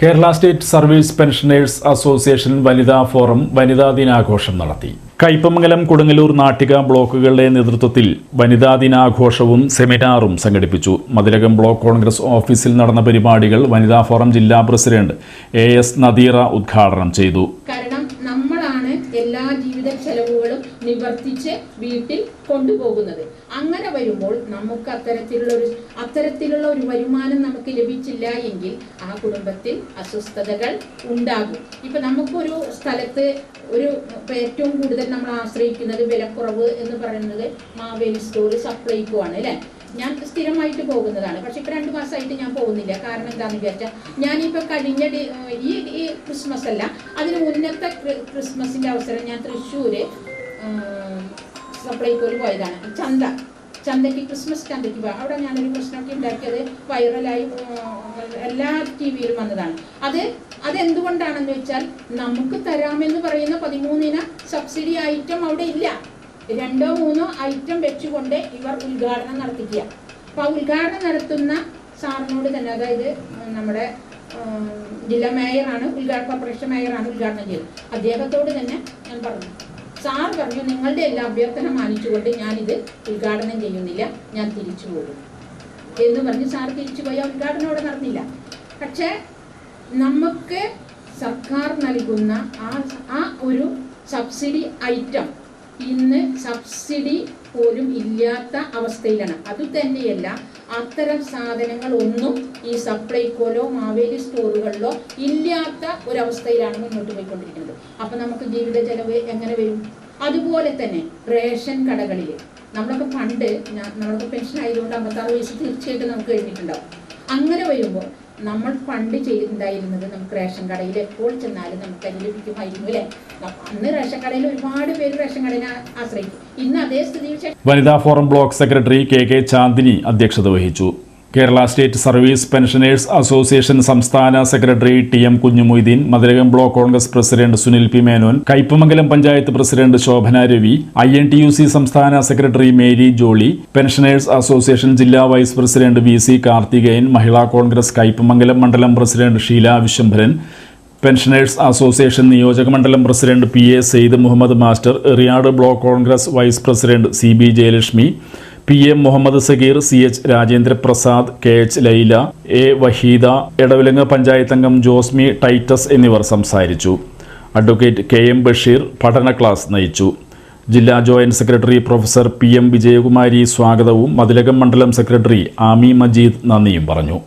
Kerala state service pensioners association വനിതാ forum വനിതാ ദിനാഘോഷം നടത്തി. കയ്പമംഗലം കൊടുങ്ങല്ലൂർ നാട്ടിക ബ്ലോക്കുകളുടെ നേതൃത്വത്തിൽ വനിതാ ദിനാഘോഷവും സെമിനാറും സംഘടിപ്പിച്ചു. മതിലകം ബ്ലോക്ക് കോൺഗ്രസ് ഓഫീസിൽ നടന്ന പരിപാടികൾ വനിതാ ഫോറം ജില്ലാ പ്രസിഡന്റ് എ എസ് നദീറ ഉദ്ഘാടനം ചെയ്തു. എല്ലാ ജീവിത ചെലവുകളും നിവർത്തിച്ച് വീട്ടിൽ കൊണ്ടുപോകുന്നത്. അങ്ങനെ വരുമ്പോൾ നമുക്ക് അത്തരത്തിലുള്ള ഒരു അത്തരത്തിലുള്ള ഒരു വരുമാനം നമുക്ക് ലഭിച്ചില്ല എങ്കിൽ ആ കുടുംബത്തിൽ അസ്വസ്ഥതകൾ ഉണ്ടാകും. ഇപ്പൊ നമുക്കൊരു സ്ഥലത്ത് ഒരു ഏറ്റവും കൂടുതൽ നമ്മൾ ആശ്രയിക്കുന്നത് വിലക്കുറവ് എന്ന് പറയുന്നത് മാവേലി സ്റ്റോർ സപ്ലൈക്കോ ആണ് അല്ലെ? ഞാൻ സ്ഥിരമായിട്ട് പോകുന്നതാണ്. പക്ഷെ ഇപ്പൊ രണ്ടു മാസമായിട്ട് ഞാൻ പോകുന്നില്ല. കാരണം എന്താണെന്ന് വിചാരിച്ചാൽ ഞാനിപ്പോ കഴിഞ്ഞ ഈ ഈ ക്രിസ്മസ് അല്ല അതിന് മുന്നത്തെ ക്രിസ്മസിന്റെ അവസരം ഞാൻ തൃശ്ശൂര് സപ്ലൈക്കോയിൽ പോയതാണ്. ചന്ത ചന്തയ്ക്ക് ക്രിസ്മസ് ചന്തയ്ക്ക് പോയി അവിടെ ഞാനൊരു പ്രശ്നമൊക്കെ ഉണ്ടാക്കിയത് വൈറലായി എല്ലാ ടി വിയിലും വന്നതാണ്. അത് അതെന്തുകൊണ്ടാണെന്ന് വെച്ചാൽ നമുക്ക് തരാമെന്ന് പറയുന്ന പതിമൂന്നിന സബ്സിഡി ഐറ്റം അവിടെ ഇല്ല. രണ്ടോ മൂന്നോ ഐറ്റം വെച്ചുകൊണ്ട് ഇവർ ഉദ്ഘാടനം നടത്തിക്കുക. അപ്പൊ ആ ഉദ്ഘാടനം നടത്തുന്ന സാറിനോട് തന്നെ അതായത് നമ്മുടെ ജില്ലാ മേയറാണ് ഉദ്ഘാടന കോർപ്പറേഷൻ മേയറാണ് ഉദ്ഘാടനം ചെയ്തത്. അദ്ദേഹത്തോട് തന്നെ ഞാൻ പറഞ്ഞു. സാർ പറഞ്ഞു നിങ്ങളുടെ എല്ലാ അഭ്യർത്ഥന മാനിച്ചുകൊണ്ട് ഞാനിത് ഉദ്ഘാടനം ചെയ്യുന്നില്ല. ഞാൻ തിരിച്ചു പോകും. എന്ന് പറഞ്ഞ് സാർ തിരിച്ചു പോയി. ഉദ്ഘാടനം അവിടെ നടന്നില്ല. പക്ഷേ നമുക്ക് സർക്കാർ നൽകുന്ന ആ ആ ഒരു സബ്സിഡി ഐറ്റം ഇന്ന് സബ്സിഡി പോലും ഇല്ലാത്ത അവസ്ഥയിലാണ്. അത് തന്നെയല്ല അത്തരം സാധനങ്ങൾ ഒന്നും ഈ സപ്ലൈകോലോ മാവേലി സ്റ്റോറുകളിലോ ഇല്ലാത്ത ഒരവസ്ഥയിലാണ് മുന്നോട്ട് പോയിക്കൊണ്ടിരിക്കുന്നത്. അപ്പൊ നമുക്ക് ജീവിത ചെലവ് എങ്ങനെ വരും? അതുപോലെ തന്നെ റേഷൻ കടകളിൽ നമ്മളൊക്കെ പണ്ട് നമ്മളൊക്കെ പെൻഷൻ ആയതുകൊണ്ട് അമ്പത്താറ് വയസ്സ് തീർച്ചയായിട്ടും നമുക്ക് കഴിഞ്ഞിട്ടുണ്ടാവും അങ്ങനെ വരുമ്പോൾ നമ്മൾ പണ്ട് ചെയ്തിട്ടുണ്ടായിരുന്നത് നമുക്ക് റേഷൻ കടയിൽ എപ്പോൾ ചെന്നാലും നമുക്ക് അത് ലഭിക്കുമായിരുന്നു അല്ലേ? അന്ന് റേഷൻ കടയിൽ ഒരുപാട് പേര് റേഷൻ കടയിനെ ആശ്രയിക്കും. ഇന്ന് അതേ സ്ഥിതിയിൽ വനിതാ forum block secretary K K Chandini അധ്യക്ഷത വഹിച്ചു. Kerala state service pensioners association സംസ്ഥാന secretary T M Kunjumoideen മധുരകം block Congress president Sunil P Menon Kaipamangalam panchayat president Shobhana Ravi I N T U C സംസ്ഥാന secretary Mary Jolly pensioners association ജില്ലാ vice president V C Karthikeyan Mahila Congress Kaipamangalam മണ്ഡലം president Sheela Vishambharan pensioners association നിയോജക മണ്ഡലം president P A Saeed Muhammad master Eriyad block Congress vice president C B Jayalakshmi P M Muhammad Sageer C H Rajendra Prasad K H Laila A Waheeda Edavilangu panchayat അംഗം Josmi Titus എന്നിവർ സംസാരിച്ചു. Advocate K M Basheer പഠന class നയിച്ചു. ജില്ലാ joint secretary professor P M Vijayakumari സ്വാഗതവും മതിലകം മണ്ഡലം secretary Ami Majeed നന്ദിയും പറഞ്ഞു.